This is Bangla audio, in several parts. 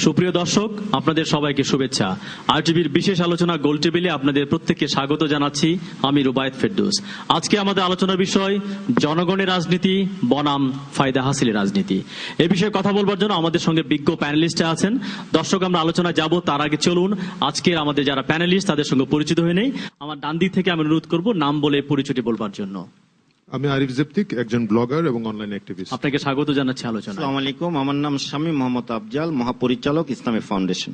সুপ্রিয় দর্শক, আপনাদের সবাইকে শুভেচ্ছা। আর টিভির বিশেষ আলোচনা গোল টেবিলে আপনাদের প্রত্যেককে স্বাগত জানাচ্ছি। আমি রুবায়ত ফেরদৌস। আজকে আমাদের আলোচনার বিষয়, জনগণের রাজনীতি, বনাম ফায়দা হাসিলের রাজনীতি। এ বিষয়ে কথা বলবার জন্য আমাদের সঙ্গে বিজ্ঞ প্যানেলিস্ট আছেন। দর্শক, আমরা আলোচনা যাব, তার আগে চলুন। আজকের আমাদের যারা প্যানেলিস্ট, তাদের সঙ্গে পরিচিত হয়ে নেই। আমার ডান দিক থেকে আমি অনুরোধ করব নাম বলে পরিচয়টি বলবার জন্য। আমি আরিফ জেপ্তিক একজন ব্লগার এবং অনলাইন অ্যাক্টিভিস্ট আপনাকে স্বাগত জানাচ্ছি আলোচনা আসসালামু আলাইকুম আমার নাম শামীম মোহাম্মদ আফজাল মহাপরিচালক ইসলামী ফাউন্ডেশন।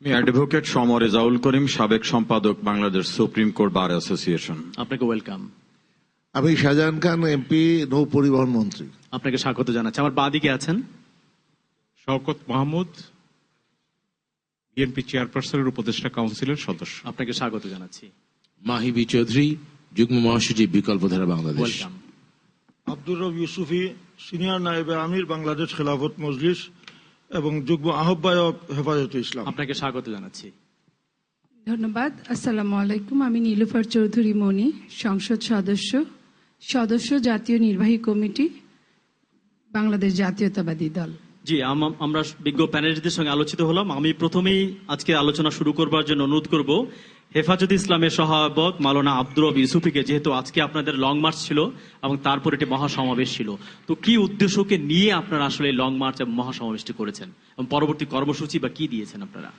আমি অ্যাডভোকেট সমর রেজাউল করিম সাবেক সম্পাদক Bangladesh Supreme Court Bar Association. আপনাকে ওয়েলকাম। আমি শাহজাহান খান এমপি নৌ পরিবহন মন্ত্রী। আপনাকে স্বাগত জানাচ্ছি। আমার বাঁ দিকে আছেন? শওকত মাহমুদ বিএনপি চেয়ারপারসনের উপদেষ্টা কাউন্সিলের সদস্য। আপনাকে স্বাগত জানাচ্ছি। মাহিবি চৌধুরী যুগ্ম মহাসচিব বিকল্পধারা বাংলাদেশ। আব্দুর রব ইউসুফি সিনিয়র নায়েবে আমির বাংলাদেশ খেলাফত মজলিস এবং যুগ্ম আহ্বায়ক হেফাজতে ইসলাম। আপনাকে স্বাগত জানাচ্ছি। ধন্যবাদ। আসসালামু আলাইকুম। আমি নীলুফার চৌধুরী মনি সংসদ সদস্য সদস্য জাতীয় নির্বাহী কমিটি বাংলাদেশ জাতীয়তাবাদী দল। জি আম- আমরা বিজ্ঞ প্যানেলিস্টদের সঙ্গে আলোচিত হলাম। আমি প্রথমেই আজকে আলোচনা শুরু করবার জন্য অনুরোধ করব হেফাজত ইসলামের সহায়ক মালানা আব্দুর রব ইউসুফিকে, যেহেতু আজকে আপনাদের লং মার্চ ছিল এবং তারপর একটি মহাসমাবেশ ছিল, তো কি উদ্দেশ্যকে নিয়ে আপনারা আসলে লং মার্চ এবং মহাসমাবেশটি করেছেন? এবং পরবর্তী কর্মসূচি বা কি দিয়েছেন আপনারা?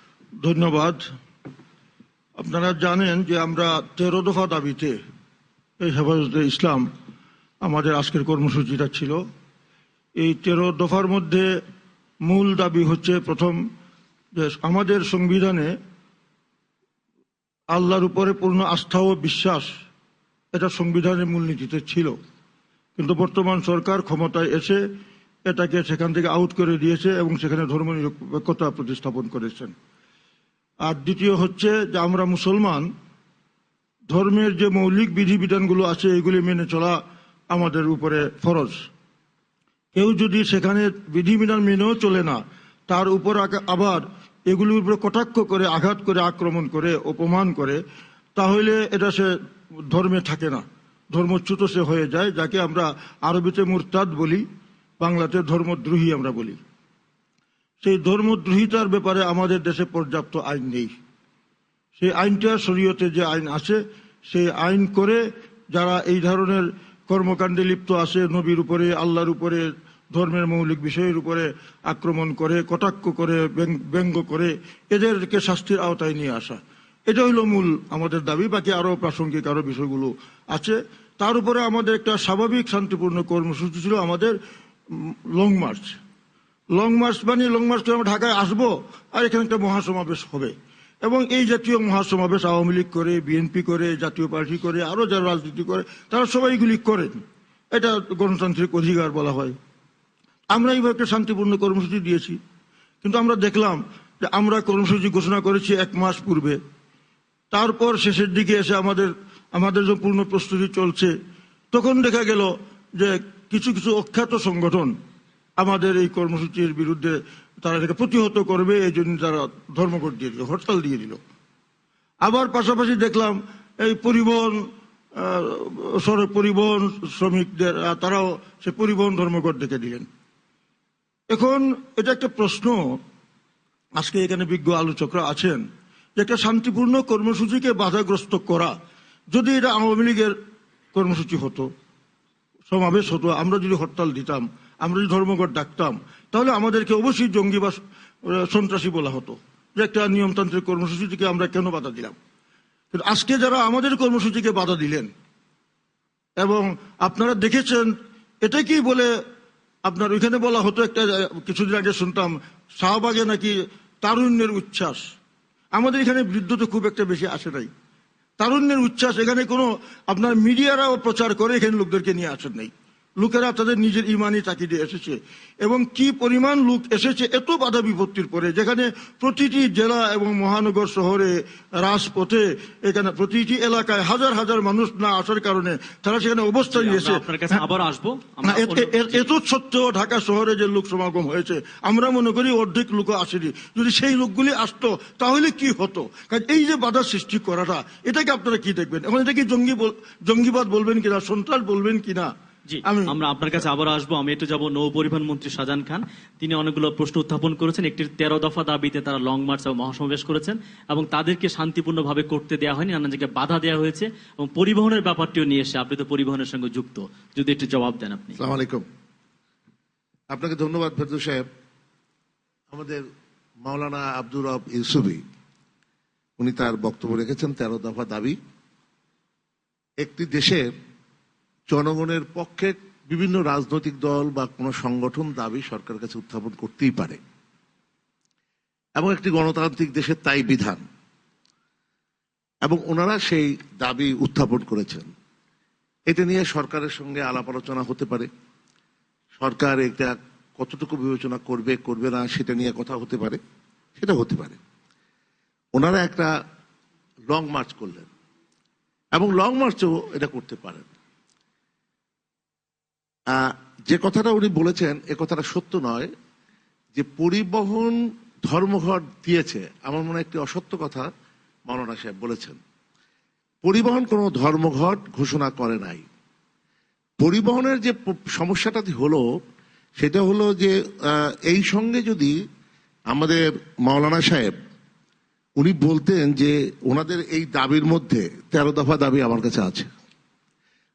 ধন্যবাদ। আপনারা জানেন যে আমরা তেরো দফা দাবিতে এই হেফাজতে ইসলাম আমাদের আজকের কর্মসূচিটা ছিল। এই তেরো দফার মধ্যে মূল দাবি হচ্ছে প্রথম যে আমাদের সংবিধানে আল্লাহর উপরে পূর্ণ আস্থা ও বিশ্বাস, এটা সংবিধানের মূলনীতিতে ছিল। কিন্তু বর্তমান সরকার ক্ষমতায় এসে এটাকে সেখান থেকে আউট করে দিয়েছে এবং সেখানে ধর্মনিরপেক্ষতা প্রতিস্থাপন করেছেন। আর দ্বিতীয় হচ্ছে যে আমরা মুসলমান, ধর্মের যে মৌলিক বিধিবিধানগুলো আছে, এগুলি মেনে চলা আমাদের উপরে ফরজ। কেউ যদি সেখানে বিধিবিধান মেনেও চলে না, তার উপর আবার এগুলির উপরে কটাক্ষ করে, আঘাত করে, আক্রমণ করে, অপমান করে, তাহলে এটা সে ধর্মে থাকে না। ধর্মচ্যুত সে হয়ে যায়, যাকে আমরা আরবিতে মুরতাদ বলি, বাংলাতে ধর্মদ্রোহী আমরা বলি। সেই ধর্মদ্রোহিতার ব্যাপারে আমাদের দেশে পর্যাপ্ত আইন নেই। সেই আইনটা শরীয়তে যে আইন আছে সেই আইন করে যারা এই ধরনের কর্মকাণ্ডে লিপ্ত আছে নবীর উপরে, আল্লাহর উপরে ধর্মের মৌলিক বিষয়ের উপরে আক্রমণ করে, কটাক্ষ করে, ব্যং- ব্যঙ্গ করে এদেরকে শাস্তির আওতায় নিয়ে আসা। এটা হইল মূল আমাদের দাবি, বাকি আরও প্রাসঙ্গিক আরও বিষয়গুলো আছে। তার উপরে আমাদের একটা স্বাভাবিক শান্তিপূর্ণ কর্মসূচি ছিল আমাদের লং মার্চ। লং মার্চ মানে লং মার্চ করে আমরা ঢাকায় আসব, আর এখানে একটা মহাসমাবেশ হবে। এবং এই জাতীয় মহাসমাবেশ আওয়ামী লীগ করে, বিএনপি করে, জাতীয় পার্টি করে আরও যারা রাজনীতি করে, তারা সবাইগুলি করেন। এটা গণতান্ত্রিক অধিকার বলা হয়। আমরা এইভাবে একটা শান্তিপূর্ণ কর্মসূচি দিয়েছি। কিন্তু আমরা দেখলাম যে আমরা কর্মসূচি ঘোষণা করেছি এক মাস পূর্বে। তারপর শেষের দিকে এসে আমাদের আমাদের যে পূর্ণ প্রস্তুতি চলছে, তখন দেখা গেল যে কিছু কিছু অখ্যাত সংগঠন আমাদের এই কর্মসূচির বিরুদ্ধে তারা এটাকে প্রতিহত করবে, এই জন্য তারা ধর্মঘট দিয়ে দিল, হরতাল দিয়ে দিল। আবার পাশাপাশি দেখলাম এই পরিবহন সড়ক পরিবহন শ্রমিকদের, তারাও সে পরিবহন ধর্মঘট ডেকে দিলেন। এখন এটা একটা প্রশ্ন। আজকে এখানে বিজ্ঞ আলোচকরা আছেন যে একটা শান্তিপূর্ণ কর্মসূচিকে বাধাগ্রস্ত করা যদি এটা আওয়ামী লীগের কর্মসূচি হতো, সমাবেশ হতো, আমরা যদি হরতাল দিতাম, আমরা যদি ধর্মঘট ডাকতাম, তাহলে আমাদেরকে অবশ্যই জঙ্গি বা সন্ত্রাসী বলা হতো যে একটা নিয়মতান্ত্রিক কর্মসূচিকে আমরা কেন বাধা দিলাম। কিন্তু আজকে যারা আমাদের কর্মসূচিকে বাধা দিলেন, এবং আপনারা দেখেছেন এটা কি বলে আপনার ওইখানে বলা হতো একটা কিছুদিন আগে শুনতাম, শাহবাগে নাকি তারুণ্যের উচ্ছ্বাস। আমাদের এখানে বৃদ্ধ তো খুব একটা বেশি আসে নাই। তারুণ্যের উচ্ছ্বাস এখানে কোনো, আপনার মিডিয়ারাও প্রচার করে এখানে লোকদেরকে নিয়ে আসেন নাই। লোকেরা তাদের নিজের ইমানি তাকিদে এসেছে। এবং কি পরিমাণ লোক এসেছে এত বাধা বিপত্তির পরে যেখানে প্রতিটি জেলা এবং মহানগর শহরে রাজপথে এখানে প্রতিটি এলাকায় হাজার হাজার মানুষ না আসার কারণে তারা সেখানে অবস্থান নিয়েছে। আবার আসব। এ- এত সত্ত্বেও ঢাকা শহরে যে লোক সমাগম হয়েছে আমরা মনে করি অর্ধেক লোক আসেনি। যদি সেই লোকগুলি আসতো তাহলে কি হতো? কারণ এই যে বাধা সৃষ্টি করাটা এটাকে আপনারা কি দেখবেন? এখন এটা কি জঙ্গি জঙ্গিবাদ বলবেন কিনা সন্ত্রাস বলবেন কিনা? জি আমরা আপনার কাছে আবার আসব। আমি একটু যাব নৌ পরিবহন মন্ত্রী শাহজাহান খান। তিনি অনেকগুলো প্রশ্ন উত্থাপন করেছেন। একটি তেরো দফা দাবিতে তারা লং মার্চ এবং মহাসমাবেশ করেছেন এবং তাদেরকে শান্তিপূর্ণভাবে করতে দেওয়া হয়নি নানান জায়গায় বাধা দেওয়া হয়েছে এবং পরিবহনের ব্যাপারটিও নিয়ে এসে আপনি তো পরিবহনের সঙ্গে যুক্ত। যদি একটু জবাব দেন আপনি। আলাইকুম। আপনাকে ধন্যবাদ ফেরদৌস সাহেব। আমাদের মাওলানা আব্দুর রব ইউসুফি উনি তার বক্তব্য রেখেছেন তেরো দফা দাবি। একটি দেশের জনগণের পক্ষে বিভিন্ন রাজনৈতিক দল বা কোনো সংগঠন দাবি সরকারের কাছে উত্থাপন করতেই পারে। এবং একটি গণতান্ত্রিক দেশের তাই বিধান। এবং ওনারা সেই দাবি উত্থাপন করেছেন। এটা নিয়ে সরকারের সঙ্গে আলাপ আলোচনা হতে পারে। সরকার এটা কতটুকু বিবেচনা করবে করবে না, সেটা নিয়ে কথা হতে পারে, সেটা হতে পারে। ওনারা একটা লং মার্চ করলেন। এবং লং মার্চও এটা করতে পারেন। যে কথাটা উনি বলেছেন, এ কথাটা সত্য নয়, যে পরিবহন ধর্মঘট দিয়েছে, আমার মনে একটি অসত্য কথা মৌলানা সাহেব বলেছেন। পরিবহন কোনো ধর্মঘট ঘোষণা করে নাই। পরিবহনের যে সমস্যাটা হলো, সেটা হলো যে এই সঙ্গে যদি আমাদের মাওলানা সাহেব উনি বলতেন যে ওনাদের এই দাবির মধ্যে তেরো দফা দাবি আমার কাছে আছে।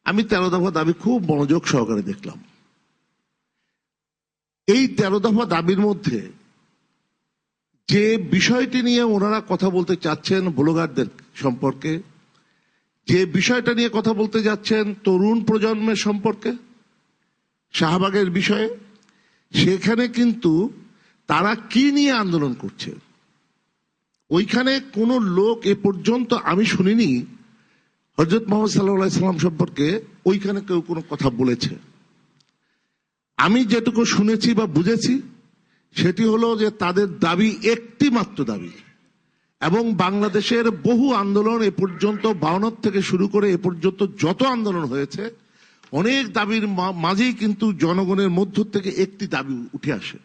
আমি তেরো দফা দাবি খুব মনোযোগ সহকারে দেখলাম। এই তেরো দফা দাবির মধ্যে যে বিষয়টি নিয়ে ওনারা কথা বলতে চাচ্ছেন ব্লগারদের সম্পর্কে, যে বিষয়টা নিয়ে কথা বলতে যাচ্ছেন তরুণ প্রজন্মের সম্পর্কে, শাহবাগের বিষয়ে, সেখানে কিন্তু তারা কি নিয়ে আন্দোলন করছে? ওইখানে কোনো লোক এ পর্যন্ত আমি শুনিনি হজরত মোহাম্মদ সাল্লাহ সাল্লাম সম্পর্কে ওইখানে কেউ কোনো কথা বলেছে। আমি যেটুকু শুনেছি বা বুঝেছি, সেটি হলো যে তাদের দাবি একটি মাত্র দাবি, এবং বাংলাদেশের বহু আন্দোলন এ পর্যন্ত বাউনত থেকে শুরু করে এ পর্যন্ত যত আন্দোলন হয়েছে, অনেক দাবির মাঝেই কিন্তু জনগণের মধ্য থেকে একটি দাবি উঠে আসে।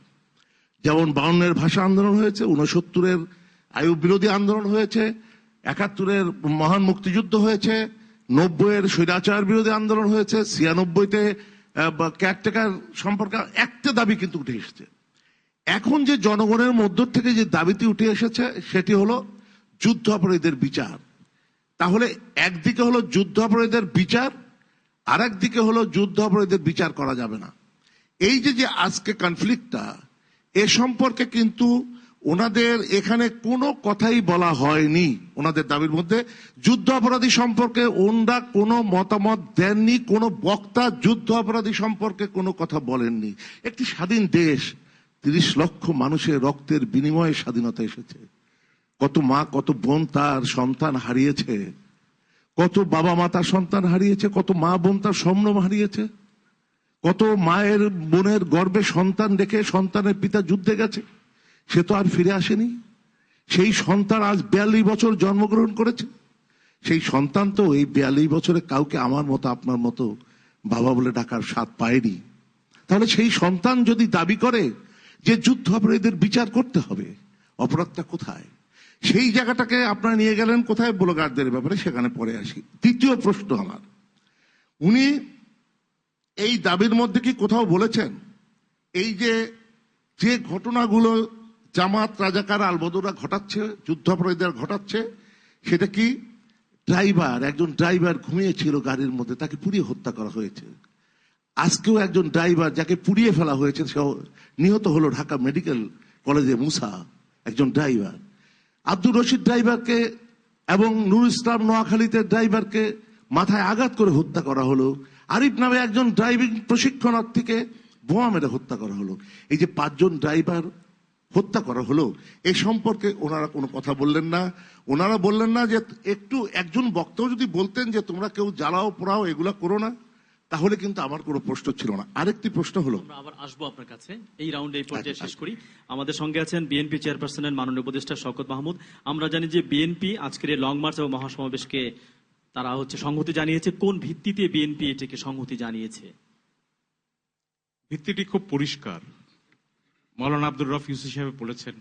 যেমন বাউন্নের ভাষা আন্দোলন হয়েছে উনসত্তরের আয়ু বিরোধী আন্দোলন হয়েছে একাত্তরের মহান মুক্তিযুদ্ধ হয়েছে, নব্বইয়ের স্বৈরাচার বিরোধী আন্দোলন হয়েছে, ছিয়ানব্বইতে ক্যারটেকার সম্পর্কে একটা দাবি কিন্তু উঠে এসেছে। এখন যে জনগণের মধ্য থেকে যে দাবিটি উঠে এসেছে, সেটি হলো যুদ্ধ অপরাধীদের বিচার। তাহলে একদিকে হলো যুদ্ধ অপরাধীদের বিচার আর একদিকে হলো যুদ্ধ অপরাধীদের বিচার করা যাবে না। এই যে যে আজকে কনফ্লিক্টটা এ সম্পর্কে কিন্তু ওনাদের এখানে কোনো কথাই বলা হয়নি। ওনাদের দাবির মধ্যে যুদ্ধ অপরাধী সম্পর্কে ওনরা কোনো মতামত দেননি, কোনো বক্তা যুদ্ধ অপরাধী সম্পর্কে কোনো কথা বলেননি। একটি স্বাধীন দেশ, তিরিশ লক্ষ মানুষের রক্তের বিনিময়ে স্বাধীনতা এসেছে। কত মা, কত বোন তার সন্তান হারিয়েছে। কত বাবা মা তার সন্তান হারিয়েছে, কত মা বোন তার সম্ভ্রম হারিয়েছে। কত মায়ের বোনের গর্ভে সন্তান রেখে সন্তানের পিতা যুদ্ধে গেছে। সে তো আর ফিরে আসেনি। সেই সন্তান আজ বিয়াল্লিশ বছর জন্মগ্রহণ করেছে। সেই সন্তান তো এই বিয়াল্লিশ বছরে কাউকে আমার মতো, আপনার মতো বাবা বলে ডাকার স্বাদ পায়নি। তাহলে সেই সন্তান যদি দাবি করে যে যুদ্ধ অপরাধীদের বিচার করতে হবে, অপরাধটা কোথায়? সেই জায়গাটাকে আপনারা নিয়ে গেলেন কোথায় ব্লগারদের ব্যাপারে? সেখানে পরে আসি। তৃতীয় প্রশ্ন আমার। উনি এই দাবির মধ্যে কি কোথাও বলেছেন? এই যে যে ঘটনাগুলো জামাত রাজাকার আলবদরা ঘটাচ্ছে যুদ্ধাপরাধীরা ঘটাচ্ছে। সেটা কি? ড্রাইভার, একজন ড্রাইভার ঘুমিয়েছিল গাড়ির মধ্যে, তাকে পুড়িয়ে হত্যা করা হয়েছে। আজকেও একজন ড্রাইভার যাকে পুড়িয়ে ফেলা হয়েছে সে নিহত হলো ঢাকা মেডিকেল কলেজে মুসা, একজন ড্রাইভার। আব্দুর রশিদ ড্রাইভারকে এবং নুর ইসলাম নোয়াখালীতে ড্রাইভারকে মাথায় আঘাত করে হত্যা করা হলো। আরিফ নামে একজন ড্রাইভিং প্রশিক্ষণার্থীকে বোমা মেরে হত্যা করা হলো। এই যে পাঁচজন ড্রাইভার হত্যা করা হলো এ সম্পর্কে ওনারা কোনো কথা বললেন না। ওনারা বললেন না যে একটু একজন বক্তাও যদি বলতেন যে তোমরা কেউ জ্বালাও পোড়াও এগুলো করো না তাহলে কিন্তু আমার কোনো প্রশ্ন ছিল না। আরেকটি প্রশ্ন হলো আমরা আবার আসব আপনার কাছে। এই রাউন্ডে এই পর্যায়ে শেষ করি। আমাদের সঙ্গে আছেন বিএনপি চেয়ারপারসনের মাননীয় উপদেষ্টা শওকত মাহমুদ। আমরা জানি যে বিএনপি আজকের এই লং মার্চ এবং মহাসমাবেশকে তারা হচ্ছে সংহতি জানিয়েছে। কোন ভিত্তিতে বিএনপি এটাকে সংহতি জানিয়েছে? ভিত্তিটি খুব পরিষ্কার। মৌলানা আব্দুর রফ ইউসুফ সাহেব বলেছেন,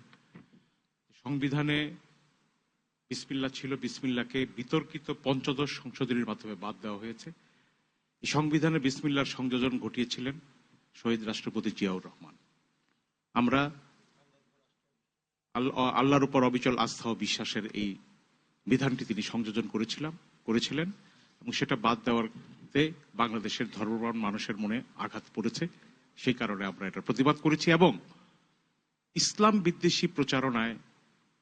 সংবিধানে বিসমিল্লা ছিল, বিসমিল্লাকে বিতর্কিত পঞ্চদশ সংশোধনীর মাধ্যমে বাদ দেওয়া হয়েছে। এই সংবিধানে বিসমিল্লার সংযোজন ঘটিয়েছিলেন শহীদ রাষ্ট্রপতি জিয়াউর রহমান। আমরা আল- আল্লাহর উপর অবিচল আস্থা ও বিশ্বাসের এই বিধানটি তিনি সংযোজন করেছিলাম, করেছিলেন এবং সেটা বাদ দেওয়াতে বাংলাদেশের ধর্মপ্রাণ মানুষের মনে আঘাত পড়েছে। সেই কারণে আমরা এটা প্রতিবাদ করেছি এবং ইসলাম বিদ্বেষী প্রচারণায়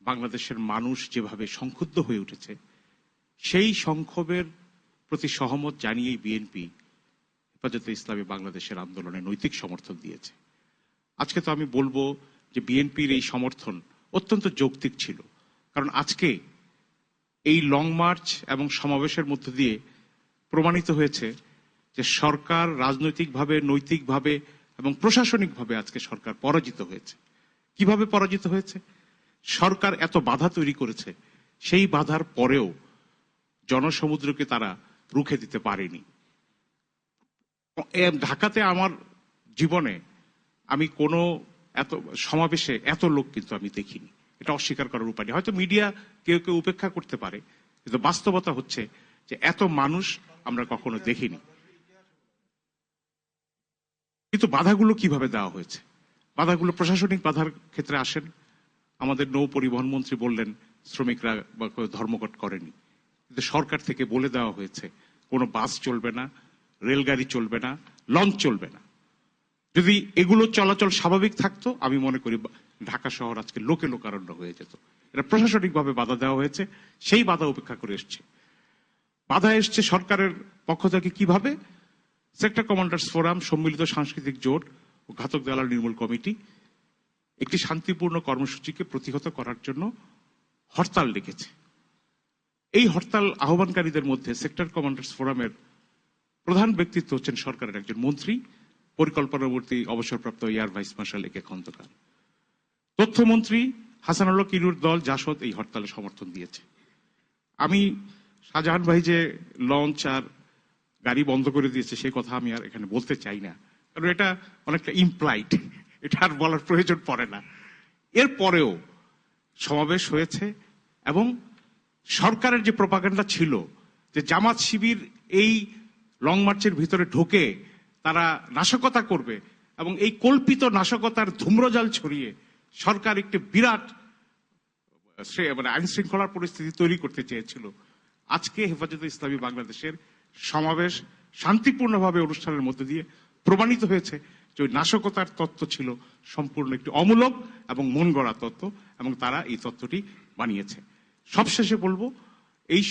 বাংলাদেশের মানুষ যেভাবে সংক্ষুব্ধ হয়ে উঠেছে, সেই সংক্ষোভের প্রতি সহমত জানিয়েই বিএনপি হেফাজতে ইসলামী বাংলাদেশের আন্দোলনে নৈতিক সমর্থন দিয়েছে। আজকে তো আমি বলব যে বিএনপির এই সমর্থন অত্যন্ত যৌক্তিক ছিল, কারণ আজকে এই লং মার্চ এবং সমাবেশের মধ্য দিয়ে প্রমাণিত হয়েছে যে সরকার রাজনৈতিকভাবে, নৈতিকভাবে এবং প্রশাসনিকভাবে আজকে সরকার পরাজিত হয়েছে। কীভাবে পরাজিত হয়েছে? সরকার এত বাধা তৈরি করেছে, সেই বাধার পরেও জনসমুদ্রকে তারা রুখে দিতে পারেনি। ঢাকাতে আমার জীবনে আমি কোনো এত, সমাবেশে এত লোক কিন্তু আমি দেখিনি। এটা অস্বীকার করার উপায় নেই। হয়তো মিডিয়া কেউ কেউ উপেক্ষা করতে পারে, কিন্তু বাস্তবতা হচ্ছে যে এত মানুষ আমরা কখনো দেখিনি। কিন্তু বাধাগুলো কীভাবে দেওয়া হয়েছে? বাধাগুলো প্রশাসনিক বাধার ক্ষেত্রে আসেন। আমাদের নৌ পরিবহন মন্ত্রী বললেন, শ্রমিকরা বা ধর্মঘট করেনি। কিন্তু সরকার থেকে বলে দেওয়া হয়েছে, কোনো বাস চলবে না, রেলগাড়ি চলবে না, লঞ্চ চলবে না। যদি এগুলো চলাচল স্বাভাবিক থাকতো, আমি মনে করি ঢাকা শহর আজকে লোকে লোকারণ্য হয়ে যেত। এটা প্রশাসনিকভাবে বাধা দেওয়া হয়েছে, সেই বাধা উপেক্ষা করে এসছে। বাধা এসছে সরকারের পক্ষ থেকে কীভাবে? সেক্টর কমান্ডার্স ফোরাম, সম্মিলিত সাংস্কৃতিক জোট ও ঘাতক দেওয়াল নির্মূল কমিটি একটি শান্তিপূর্ণ কর্মসূচিকে প্রতিহত করার জন্য হরতাল ডেকেছে। এই হরতাল আহ্বানকারীদের মধ্যে সেক্টর কমান্ডার্স ফোরামের প্রধান ব্যক্তিত্ব হচ্ছেন সরকারের একজন মন্ত্রী, পরিকল্পনাবর্তী অবসরপ্রাপ্ত এয়ার ভাইস মার্শাল একে খন্দকার। তথ্যমন্ত্রী হাসানুল্লাহ কিরুর দল জাসদ এই হরতালে সমর্থন দিয়েছে। আমি শাহজাহান ভাই যে লঞ্চ আর গাড়ি বন্ধ করে দিয়েছে সেই কথা আমি আর এখানে বলতে চাই না। কারণ এটা অনেকটা ইমপ্লাইড এটা আর বলার প্রয়োজন পড়ে না। এর পরেও সমাবেশ হয়েছে এবং সরকারের যে প্রপাগান্ডা ছিল যে জামাত শিবির এই লং মার্চের ভিতরে ঢোকে তারা নাশকতা করবে এবং এই কল্পিত নাশকতার ধূম্রজাল ছড়িয়ে সরকার একটি বিরাট মানে আইন শৃঙ্খলার পরিস্থিতি তৈরি করতে চেয়েছিল। আজকে হেফাজতে ইসলামী বাংলাদেশের সমাবেশ শান্তিপূর্ণভাবে অনুষ্ঠানের মধ্যে দিয়ে প্রমাণিত হয়েছে যে ওই নাশকতার তত্ত্ব ছিল সম্পূর্ণ একটি অমূলক এবং মন গড়া তত্ত্ব এবং তারা এই তত্ত্বটি বানিয়েছে। সবশেষে বলব, এই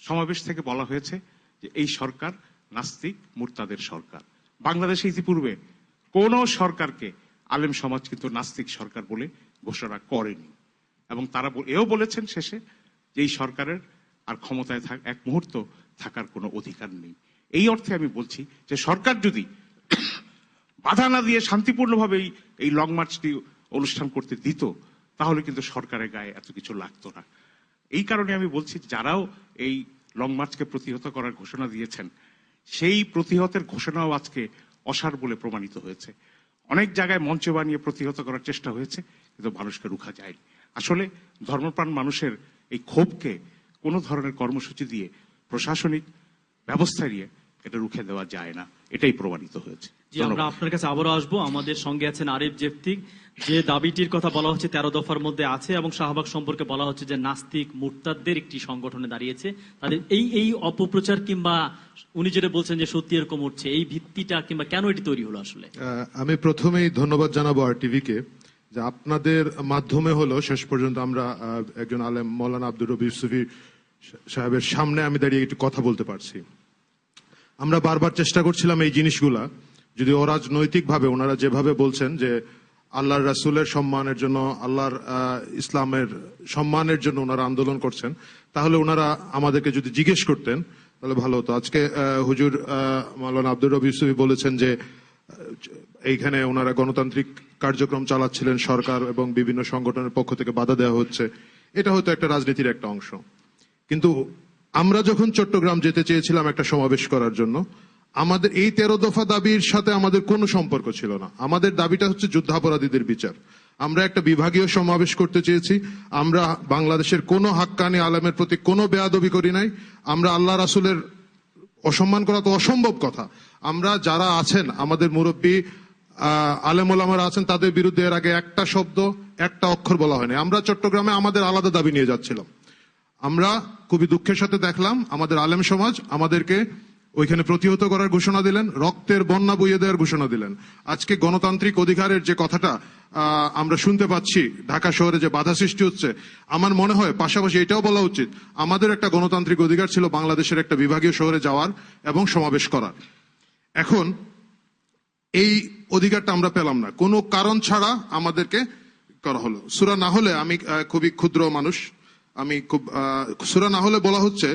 সমাবেশ থেকে বলা হয়েছে যে এই সরকার নাস্তিক মুরতাদের সরকার। বাংলাদেশে ইতিপূর্বে কোন সরকারকে আলেম সমাজ কিন্তু নাস্তিক সরকার বলে ঘোষণা করেনি। এবং তারা এও বলেছেন শেষে যে এই সরকারের আর ক্ষমতায় এক মুহূর্ত থাকার কোনো অধিকার নেই। এই অর্থে আমি বলছি যে সরকার যদি বাধা না দিয়ে শান্তিপূর্ণভাবে এই- লং মার্চটি অনুষ্ঠান করতে দিত, তাহলে কিন্তু সরকারের গায়ে এত কিছু লাগতো না। এই কারণে আমি বলছি, যারাও এই লং মার্চকে প্রতিহত করার ঘোষণা দিয়েছেন, সেই প্রতিহতের ঘোষণাও আজকে অসার বলে প্রমাণিত হয়েছে। অনেক জায়গায় মঞ্চ বানিয়ে প্রতিহত করার চেষ্টা হয়েছে, কিন্তু মানুষকে রুখা যায়নি। আসলে ধর্মপ্রাণ মানুষের এই ক্ষোভকে কোনো ধরনের কর্মসূচি দিয়ে প্রশাসনিক ব্যবস্থা দিয়ে এটা রুখে দেওয়া যায় না। এটাই প্রমাণিত হয়েছে। জি আমরা আপনার কাছে আবারও আসব। আমাদের সঙ্গে আছেন আরিফ জেফতিক। যে দাবিটির কথা বলা হচ্ছে তেরো দফার মধ্যে আছে এবং শাহবাগ সম্পর্কে বলা হচ্ছে যে নাস্তিক মুরতাদদের একটি সংগঠনে দাঁড়িয়েছে। তাদের এই এই অপপ্রচার কিংবা উনি যেটা বলছেন যে সত্যি এরকম উঠছে এই ভিত্তিটা কিংবা কেন এটি তৈরি হলো আসলে? আহ, আমি প্রথমেই ধন্যবাদ জানাব আর টিভিকে যে আপনাদের মাধ্যমে হলো শেষ পর্যন্ত আমরা আহ, একজন আলেম মৌলানা আব্দুর রবি ইউসুফি সাহেবের সামনে আমি দাঁড়িয়ে একটু কথা বলতে পারছি। আমরা বারবার চেষ্টা করছিলাম এই জিনিসগুলা। যদি অরাজনৈতিক ভাবে ওনারা যেভাবে বলছেন যে আল্লাহর রাসুলের সম্মানের জন্য আল্লাহর ইসলামের সম্মানের জন্য ওনারা আন্দোলন করছেন তাহলে ওনারা আমাদেরকে যদি জিজ্ঞেস করতেন তাহলে ভালো হতো। আজকে হুজুর আহ, মাওলানা আব্দুর রবি ইউসুফি বলেছেন যে এইখানে ওনারা গণতান্ত্রিক কার্যক্রম চালাচ্ছিলেন সরকার এবং বিভিন্ন সংগঠনের পক্ষ থেকে বাধা দেওয়া হচ্ছে। এটা হয়তো একটা রাজনীতির একটা অংশ। কিন্তু আমরা যখন চট্টগ্রাম যেতে চেয়েছিলাম একটা সমাবেশ করার জন্য, আমাদের এই তেরো দফা দাবির সাথে আমাদের কোনো সম্পর্ক ছিল না। আমাদের দাবিটা হচ্ছে যুদ্ধাপরাধীদের বিচার। আমরা একটা বিভাগীয় সমাবেশ করতে চেয়েছি। আমরা বাংলাদেশের কোনো হাক্কানি আলমের প্রতি কোনো বেয়াদবি করি নাই। আমরা আল্লাহ রাসুলের অসম্মান করা তো অসম্ভব কথা। আমরা যারা আছেন, আমাদের মুরব্বী আলেম ওলামারা আছেন, তাদের বিরুদ্ধে এর আগে একটা শব্দ, একটা অক্ষর বলা হয়নি। আমরা চট্টগ্রামে আমাদের আলাদা দাবি নিয়ে যাচ্ছিলাম। আমরা খুবই দুঃখের সাথে দেখলাম আমাদের আলেম সমাজ আমাদেরকে ওইখানে প্রতিহত করার ঘোষণা দিলেন, রক্তের বন্যা বইয়ে দেওয়ার ঘোষণা দিলেন। আজকে গণতান্ত্রিক অধিকারের যে কথাটা আমরা শুনতে পাচ্ছি, ঢাকা শহরে যে বাধা সৃষ্টি হচ্ছে, আমার মনে হয় পাশাপাশি এটাও বলা উচিত, আমাদের একটা গণতান্ত্রিক অধিকার ছিল বাংলাদেশের একটা বিভাগীয় শহরে যাওয়ার এবং সমাবেশ করার। এখন, এই অধিকারটা আমরা পেলাম না। কোনো কারণ ছাড়া আমাদেরকে করা হলো। সুরা না হলে আমি খুবই ক্ষুদ্র মানুষ আমি খুব সুরা না হলে বলা হচ্ছে,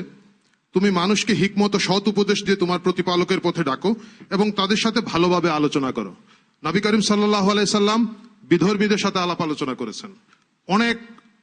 তুমি মানুষকে হিকমত সৎ উপদেশ দিয়ে তোমার প্রতিপালকের পথে ডাকো এবং তাদের সাথে ভালোভাবে আলোচনা করো। নবী করিম সাল্লাহ সাল্লাম বিধর্মীদের সাথে আলাপ আলোচনা করেছেন। অনেক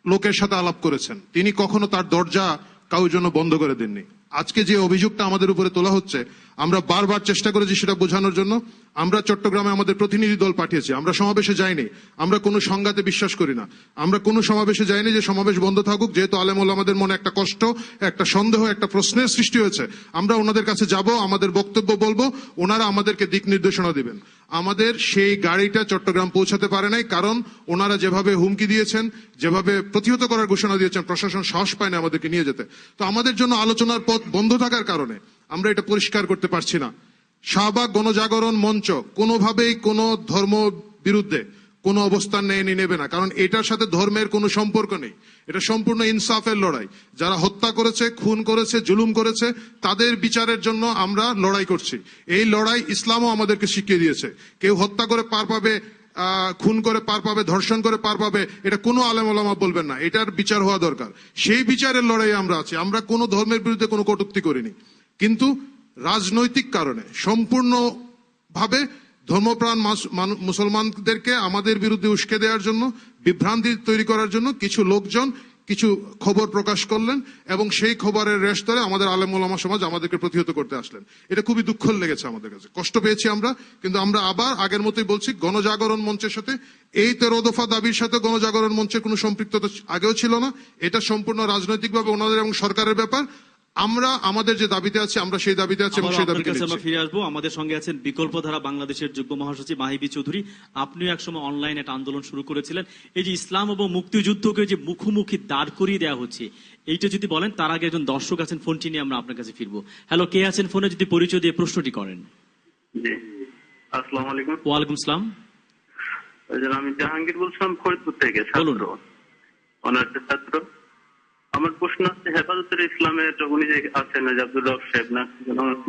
লোকের সাথে আলাপ করেছেন। তিনি কখনো তার দরজা কারোর জন্য বন্ধ করে দেননি। আজকে যে অভিযোগটা আমাদের উপরে তোলা হচ্ছে আমরা বারবার চেষ্টা করেছি সেটা বোঝানোর জন্য। আমরা চট্টগ্রামে আমাদের প্রতিনিধি দল পাঠিয়েছি। আমরা সমাবেশে যাইনি। আমরা কোনো সংঘাতে বিশ্বাস করি না। আমরা কোনো সমাবেশে যাইনি যে সমাবেশ বন্ধ থাকুক। যেহেতু আলেমুল আমাদের মনে একটা কষ্ট, একটা সন্দেহ, একটা প্রশ্নের সৃষ্টি হয়েছে। আমরা ওনাদের কাছে যাব, আমাদের বক্তব্য বলব। ওনারা আমাদেরকে দিক নির্দেশনা দিবেন। আমাদের সেই গাড়িটা চট্টগ্রাম পৌঁছাতে পারে নাই, কারণ ওনারা যেভাবে হুমকি দিয়েছেন, যেভাবে প্রতিহত করার ঘোষণা দিয়েছেন, প্রশাসন সাহস পায় না আমাদেরকে নিয়ে যেতে। তো আমাদের জন্য আলোচনার পথ বন্ধ থাকার কারণে আমরা এটা পরিষ্কার করতে পারছি না। শাহবাগ গণজাগরণ মঞ্চ কোনোভাবেই কোনো ধর্ম বিরুদ্ধে কোনো অবস্থান নেয়নি, নেবে না। কারণ এটার সাথে ধর্মের কোনো সম্পর্ক নেই। এটা সম্পূর্ণ ইনসাফের লড়াই। যারা হত্যা করেছে, খুন করেছে, জুলুম করেছে, তাদের বিচারের জন্য আমরা লড়াই করছি। এই লড়াই ইসলামও আমাদেরকে শিখিয়ে দিয়েছে। কেউ হত্যা করে পার পাবে খুন করে পার পাবে, ধর্ষণ করে পার পাবে, এটা কোনো আলেম ওলামা বলবেন না। এটার বিচার হওয়া দরকার। সেই বিচারের লড়াই আমরা আছি। আমরা কোনো ধর্মের বিরুদ্ধে কোনো কটূক্তি করিনি। কিন্তু রাজনৈতিক কারণে সম্পূর্ণ ভাবে ধর্মপ্রাণ মাস- মুসলমানদেরকে আমাদের বিরুদ্ধে উস্কে দেওয়ার জন্য, বিভ্রান্তি তৈরি করার জন্য কিছু লোকজন কিছু খবর প্রকাশ করলেন এবং সেই খবরের রেশ ধরে আমাদের আলেম ওলামা সমাজ আমাদেরকে প্রতিহত করতে আসলেন। এটা খুবই দুঃখ লেগেছে আমাদের কাছে। কষ্ট পেয়েছি আমরা, কিন্তু আমরা আবার আগের মতোই বলছি, গণজাগরণ মঞ্চের সাথে এই তেরো দফা দাবির সাথে গণজাগরণ মঞ্চের কোনো সম্পৃক্ততা আগেও ছিল না। এটা সম্পূর্ণ রাজনৈতিকভাবে ওনাদের এবং সরকারের ব্যাপার। আমরা আমাদের যে দাবিতে আছি আমরা সেই দাবিতে আছি এবং সেই দাবিতে আমরা ফিরে আসব। আমাদের সঙ্গে আছেন বিকল্পধারা বাংলাদেশের যুগ্ম মহাসচিব মাহিবি চৌধুরী। আপনিও একসময় অনলাইনে একটা আন্দোলন শুরু করেছিলেন। এই যে ইসলাম এবং মুক্তিযুদ্ধকে যে মুখোমুখি দাঁড় করিয়ে দেওয়া হচ্ছে এইটা যদি বলেন তার আগে একজন দর্শক আছেন ফোনটি নিয়ে আমরা আপনার কাছে ফিরবো। হ্যালো কে আছেন ফোনে যদি পরিচয় দিয়ে প্রশ্নটি করেন। জি। আসসালামু আলাইকুম। ওয়ালাইকুম সালাম। আমি জাহাঙ্গীর বলছিলাম ফরিদপুর থেকে ছাত্র। অনার্সের ছাত্র। আমার প্রশ্ন হচ্ছে, হেফাজতের ইসলামের উনি যে আছেন আব্দুল রব সাহেব না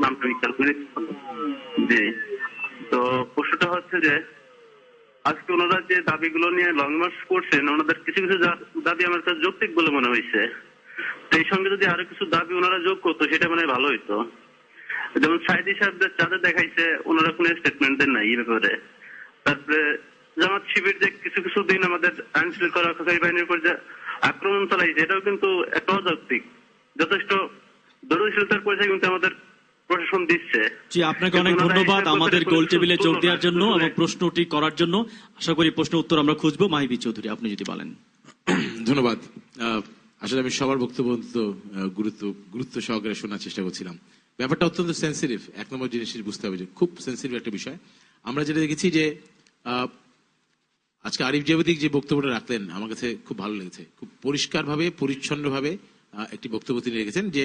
নামটা করি জি। তো প্রশ্নটা হচ্ছে যে, আজকে ওনারা যে দাবিগুলো নিয়ে লং মার্চ করছেন, ওনাদের কিছু কিছু দাবি আমার কাছে যৌক্তিক বলে মনে হয়েছে। তো এই সঙ্গে যদি আরও কিছু দাবি ওনারা যোগ করতো, সেটা মানে ভালো হইতো। যেমন সাইদি সাহেবদের যাদের দেখাইছে, ওনারা কোনো স্টেটমেন্ট দেন নাই এই ব্যাপারে। তারপরে জামাত শিবির যে কিছু কিছু দিন আমাদের আইন শৃঙ্খলা রক্ষাকারী বাহিনীর উপর যে আক্রমণ চালাইছে এটাও কিন্তু একটা অযৌক্তিক যথেষ্ট দূরশীলতার পরিচয় কিন্তু আমাদের প্রশাসন দিচ্ছে। জি আপনাকে অনেক ধন্যবাদ আমাদের গোল টেবিলে যোগ দেওয়ার জন্য এবং প্রশ্নটি করার জন্য আশা করি প্রশ্ন উত্তর আমরা খুঁজবো। মাহিবি চৌধুরী আপনি যদি বলেন। ধন্যবাদ। আহ, আসলে আমি সবার বক্তব্য গুরুত্ব গুরুত্ব সহকারে শোনার চেষ্টা করছিলাম। ব্যাপারটা অত্যন্ত সেন্সিটিভ এক নম্বর জিনিস বুঝতে হবে যে খুব সেন্সিটিভ একটা বিষয়। আমরা যেটা দেখেছি যে আহ, আজকে আরিফ জাবেদিক যে বক্তব্যটা রাখলেন, আমার কাছে খুব ভালো লেগেছে। খুব পরিষ্কারভাবে, পরিচ্ছন্নভাবে একটি বক্তব্য তিনি রেখেছেন যে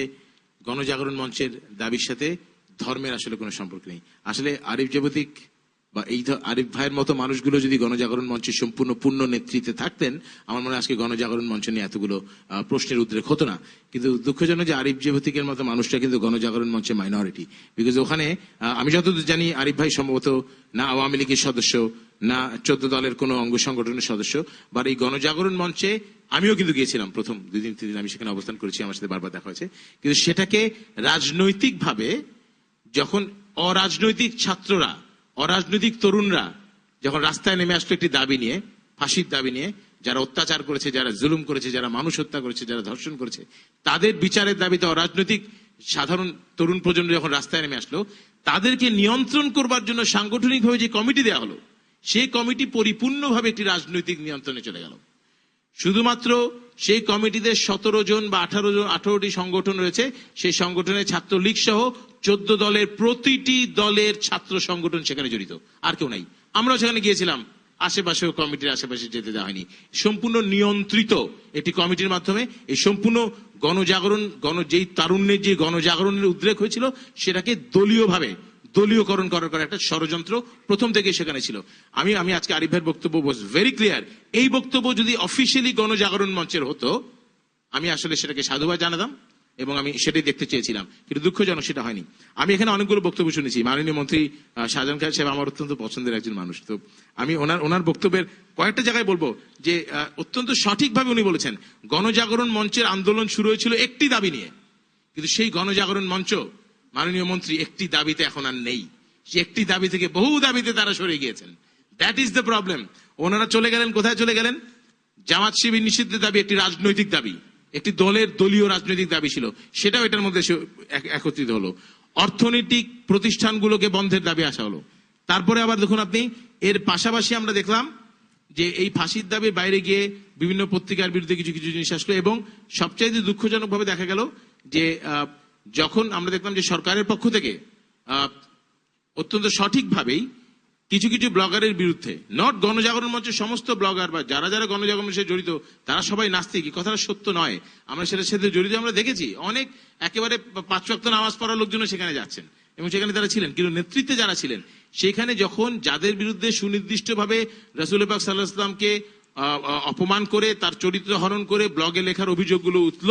গণজাগরণ মঞ্চের দাবির সাথে ধর্মের আসলে কোনো সম্পর্ক নেই। আসলে আরিফ জাবেদিক বা এই আরিফ ভাইয়ের মতো মানুষগুলো যদি গণজাগরণ মঞ্চের সম্পূর্ণ পূর্ণ নেতৃত্বে থাকতেন, আমার মনে হয় আজকে গণজাগরণ মঞ্চ নিয়ে এতগুলো প্রশ্নের উদ্রেক হতো না। কিন্তু দুঃখজনক যে আরিফ জেভতিকের মতো মানুষটা কিন্তু গণজাগরণ মঞ্চে মাইনরিটি বিকজ ওখানে আমি যতদূর জানি, আরিফ ভাই সম্ভবত না আওয়ামী লীগের সদস্য না চোদ্দ দলের কোনো অঙ্গ সংগঠনের সদস্য বা এই গণজাগরণ মঞ্চে আমিও কিন্তু গিয়েছিলাম প্রথম দুই দিন তিন দিন আমি সেখানে অবস্থান করেছি, আমার সাথে বারবার দেখা হয়েছে। কিন্তু সেটাকে রাজনৈতিকভাবে যখন অরাজনৈতিক ছাত্ররা, অরাজনৈতিক তরুণরা যখন রাস্তায় নেমে আসলো একটি দাবি নিয়ে, ফাঁসির দাবি নিয়ে, যারা অত্যাচার করেছে, যারা জুলুম করেছে, যারা মানুষ হত্যা করেছে, যারা ধর্ষণ করেছে, তাদের বিচারের দাবিতে অরাজনৈতিক সাধারণ তরুণ প্রজন্ম যখন রাস্তায় নেমে আসলো, তাদেরকে নিয়ন্ত্রণ করবার জন্য সাংগঠনিকভাবে যে কমিটি দেওয়া হলো সেই কমিটি পরিপূর্ণভাবে একটি রাজনৈতিক নিয়ন্ত্রণে চলে গেল। শুধুমাত্র সেই কমিটিতে সতেরো জন বা আঠারো জন, আঠারোটি সংগঠন রয়েছে, সেই সংগঠনের ছাত্রলীগ সহ চোদ্দ দলের প্রতিটি দলের ছাত্র সংগঠন সেখানে জড়িত, আর কেউ নাই। আমরাও সেখানে গিয়েছিলাম, আশেপাশেও কমিটির আশেপাশে যেতে দেওয়া হয়নি। সম্পূর্ণ নিয়ন্ত্রিত একটি কমিটির মাধ্যমে, এই সম্পূর্ণ গণজাগরণ, গণ যেই তারুণ্যের যে গণজাগরণের উদ্রেক হয়েছিল, সেটাকে দলীয়ভাবে দলীয়করণ করার করার একটা ষড়যন্ত্র প্রথম থেকে সেখানে ছিল। আমি আমি আজকে আরিফ ভাইয়ের বক্তব্য ওয়াজ ভেরি ক্লিয়ার এই বক্তব্য যদি অফিসিয়ালি গণজাগরণ মঞ্চের হতো, আমি আসলে সেটাকে সাধুবাদ জানাতাম এবং আমি সেটাই দেখতে চেয়েছিলাম। কিন্তু দুঃখজনক সেটা হয়নি। আমি এখানে অনেকগুলো বক্তব্য শুনেছি। মাননীয় মন্ত্রী শাহজাহান খান সাহেব আমার অত্যন্ত পছন্দের একজন মানুষ। তো আমি ওনার ওনার বক্তব্যের কয়েকটা জায়গায় বলব যে অত্যন্ত সঠিকভাবে উনি বলেছেন, গণজাগরণ মঞ্চের আন্দোলন শুরু হয়েছিল একটি দাবি নিয়ে। কিন্তু সেই গণজাগরণ মঞ্চ মাননীয় মন্ত্রী, একটি দাবিতে এখন আর নেই। সে একটি দাবি থেকে বহু দাবিতে তারা সরে গিয়েছেন। দ্যাট ইজ দ্য প্রবলেম ওনারা চলে গেলেন, কোথায় চলে গেলেন? জামাত শিবির নিষিদ্ধের দাবি একটি রাজনৈতিক দাবি। একটি দলের দলীয় রাজনৈতিক দাবি ছিল। সেটাও এটার মধ্যে একত্রিত হলো। অর্থনৈতিক প্রতিষ্ঠানগুলোকে বন্ধের দাবি আসা হলো। তারপরে আবার দেখুন আপনি, এর পাশাপাশি আমরা দেখলাম যে এই ফাঁসির দাবির বাইরে গিয়ে বিভিন্ন পত্রিকার বিরুদ্ধে কিছু কিছু জিনিস আসলো এবং সবচাইতে দুঃখজনকভাবে দেখা গেল যে যখন আমরা দেখলাম যে সরকারের পক্ষ থেকে অত্যন্ত সঠিকভাবেই কিছু কিছু ব্লগারের বিরুদ্ধে নট গণজাগরণ মঞ্চের সমস্ত ব্লগার বা যারা যারা গণজাগরণের সাথে জড়িত, তারা সবাই নাস্তিক কথাটা সত্য নয়। আমরা সেটার সাথে জড়িত আমরা দেখেছি। অনেক একেবারে পাঁচ ওয়াক্ত নামাজ পড়ার লোকজন সেখানে যাচ্ছেন এবং সেখানে তারা ছিলেন। কিন্তু নেতৃত্বে যারা ছিলেন, সেখানে যখন যাদের বিরুদ্ধে সুনির্দিষ্টভাবে রাসুল পাক সাল্লাহ ইসলামকে অপমান করে, তার চরিত্র হরণ করে, ব্লগে লেখার অভিযোগগুলো উঠল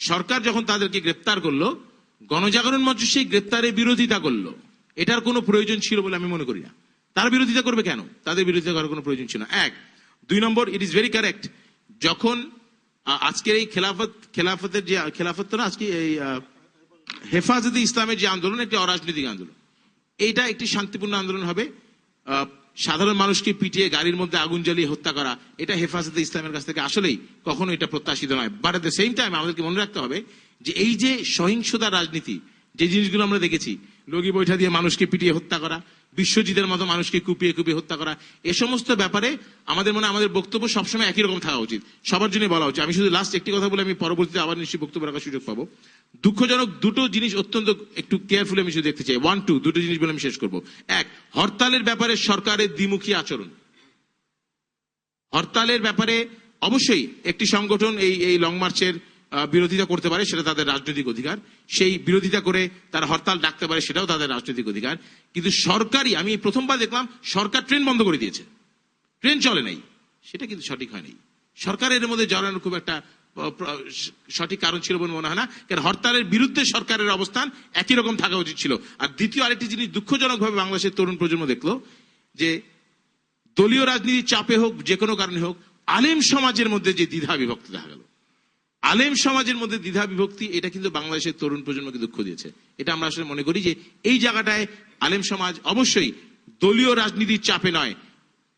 সরকার যখন তাদেরকে গ্রেপ্তার করল, গণজাগরণ মঞ্চ সেই গ্রেপ্তারের বিরোধিতা করল। এটার কোনো প্রয়োজন ছিল বলে আমি মনে করি না। তার বিরোধিতা করবে কেন? তাদের বিরোধিতা করার কোনো প্রয়োজন ছিল না। এক, দুই নম্বর ইট ইজ ভেরি কারেক্ট যখন আজকের এই খেলাফত, খেলাফতের যে, খেলাফত তো না, আজকে এই হেফাজতে ইসলামের যে আন্দোলন, একটি অরাজনৈতিক আন্দোলন। এইটা একটি শান্তিপূর্ণ আন্দোলন হবে। সাধারণ মানুষকে পিটিয়ে গাড়ির মধ্যে আগুন জ্বালিয়ে হত্যা করা, এটা হেফাজতে ইসলামের কাছ থেকে আসলেই কখনো এটা প্রত্যাশিত নয়। But at the same time আমাদেরকে মনে রাখতে হবে যে এই যে সহিংসতা রাজনীতি, যে জিনিসগুলো আমরা দেখেছি, লগি বৈঠা দিয়ে মানুষকে পিটিয়ে হত্যা করা বিশ্বজিতের মতো মানুষকে কুপিয়ে কুপিয়ে হত্যা করা, এ সমস্ত ব্যাপারে আমাদের মনে আমাদের বক্তব্য সবসময় একই রকম থাকা উচিত। সবার জন্য বলা উচিত। আমি শুধু লাস্ট একটি কথা বলে আমি পরবর্তীতে আবার নিশ্চয়ই বক্তব্য রাখার সুযোগ পাবো। দুঃখজনক দুটো জিনিস অত্যন্ত একটু কেয়ারফুলি আমি শুধু দেখতে চাই। ওয়ান টু দুটো জিনিস বলে আমি শেষ করব। এক, হরতালের ব্যাপারে সরকারের দ্বিমুখী আচরণ। হরতালের ব্যাপারে অবশ্যই একটি সংগঠন এই এই লং মার্চের বিরোধিতা করতে পারে, সেটা তাদের রাজনৈতিক অধিকার। সেই বিরোধিতা করে তারা হরতাল ডাকতে পারে, সেটাও তাদের রাজনৈতিক অধিকার। কিন্তু সরকারি আমি প্রথমবার দেখলাম, সরকার ট্রেন বন্ধ করে দিয়েছে। ট্রেন চলে নাই। সেটা কিন্তু সঠিক হয়নি। সরকারের মধ্যে জড়ানোর খুব একটা সঠিক কারণ ছিল বলে মনে হয় না। কারণ হরতালের বিরুদ্ধে সরকারের অবস্থান একই রকম থাকা উচিত ছিল। আর দ্বিতীয় আরেকটি জিনিস দুঃখজনকভাবে বাংলাদেশের তরুণ প্রজন্ম দেখল, যে দলীয় রাজনীতির চাপে হোক, যে কোনো কারণে হোক, আলেম সমাজের মধ্যে যে দ্বিধা বিভক্ত দেখা গেল। আলেম সমাজের মধ্যে দ্বিধা বিভক্তি, এটা কিন্তু বাংলাদেশের তরুণ প্রজন্মকে দুঃখ দিয়েছে। এটা আমরা আসলে মনে করি যে এই জায়গাটায় আলেম সমাজ অবশ্যই দলীয় রাজনীতির চাপে নয়।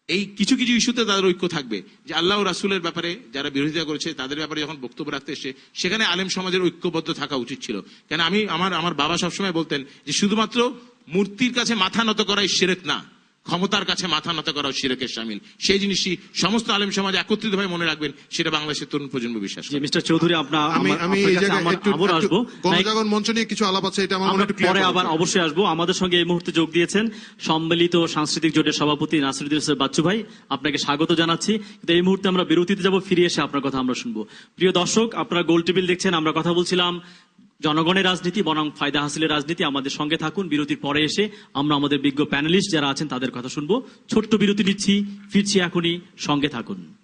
এই কিছু কিছু ইস্যুতে তাদের ঐক্য থাকবে। যে আল্লাহ রাসুলের ব্যাপারে যারা বিরোধিতা করেছে, তাদের ব্যাপারে যখন বক্তব্য রাখতে এসে সেখানে আলেম সমাজের ঐক্যবদ্ধ থাকা উচিত ছিল। কেন আমি, আমার আমার বাবা সবসময় বলতেন যে শুধুমাত্র মূর্তির কাছে মাথা নত করাই সেরেক না। ক্ষমতার কাছে মাথা নত করাও সিরেকের সামিল। সেই জিনিসটি সমস্ত আলেম সমাজ একত্রিত ভাবে মনে রাখবেন সেটা বাংলাদেশের তরুণ প্রজন্ম বিশ্বাস করে। মিস্টার চৌধুরী আপনার আমি আমি এই জায়গায় একটু আসব। গণজাগরণ মঞ্চ নিয়ে কিছু আলাপ আছে এটা আমার মনে একটু পরে আবার অবশ্যই আসব। আমাদের সঙ্গে এই মুহূর্তে যোগ দিয়েছেন সম্মিলিত সাংস্কৃতিক জোটের সভাপতি নাসিরুদ্দিন হোসেন বাচ্চু ভাই। আপনাকে স্বাগত জানাচ্ছি। কিন্তু এই মুহূর্তে আমরা বিরতিতে যাব ফিরে এসে আপনার কথা আমরা শুনব। প্রিয় দর্শক আপনারা গোল টেবিল দেখছেন আমরা কথা বলছিলাম জনগণের রাজনীতি বনাম ফায়দা হাসিলের রাজনীতি। আমাদের সঙ্গে থাকুন, বিরতির পরে এসে আমরা আমাদের বিজ্ঞ প্যানেলিস্ট যারা আছেন তাদের কথা শুনব। ছোট্ট বিরতি নিচ্ছি, ফিরছি এখনই, সঙ্গে থাকুন।